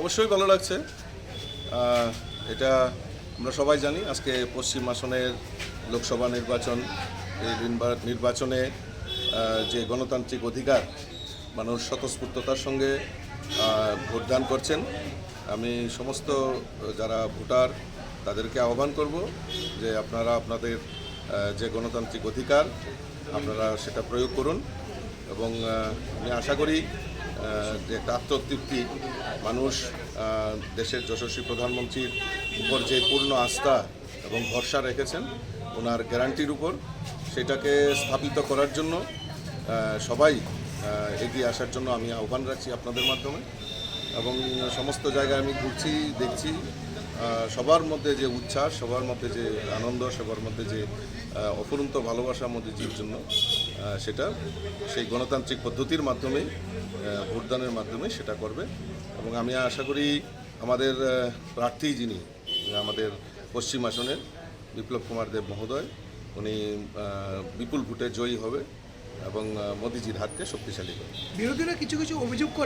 অবশ্যই ভালো লাগছে। এটা আমরা সবাই জানি, আজকে পশ্চিম আসনের লোকসভা নির্বাচন, এই নির্বা- নির্বাচনে যে গণতান্ত্রিক অধিকার, মানুষ স্বতঃস্ফূর্ততার সঙ্গে ভোটদান করছেন। আমি সমস্ত, যারা ভোটার, তাদেরকে আহ্বান করব যে আপনারা আপনাদের যে গণতান্ত্রিক অধিকার, আপনারা সেটা প্রয়োগ করুন। এবং আমি আশা করি যে একটা মানুষ দেশের যশস্বী প্রধানমন্ত্রীর উপর যে পূর্ণ আস্থা এবং ভরসা রেখেছেন, ওনার গ্যারান্টির উপর সেটাকে স্থাপিত করার জন্য সবাই এগিয়ে আসার জন্য আমি আহ্বান রাখছি আপনাদের মাধ্যমে। এবং সমস্ত জায়গায় আমি ঘুরছি, দেখছি সবার মধ্যে যে উচ্ছ্বাস সবার মধ্যে যে আনন্দ সবার মধ্যে যে অফুরন্ত ভালোবাসা মোদিজির জন্য সেটা সেই গণতান্ত্রিক পদ্ধতির মাধ্যমেই আহ, ভোটদানের মাধ্যমে সেটা করবে। এবং আমি আশা করি আমাদের প্রার্থী যিনি আমাদের পশ্চিম আসনের বিপ্লব কুমার দেব মহোদয় উনি বিপুল ভোটে জয়ী হবে এবং মোদিজির হাতকে শক্তিশালী করবে। বিরোধীরা কিছু কিছু অভিযোগ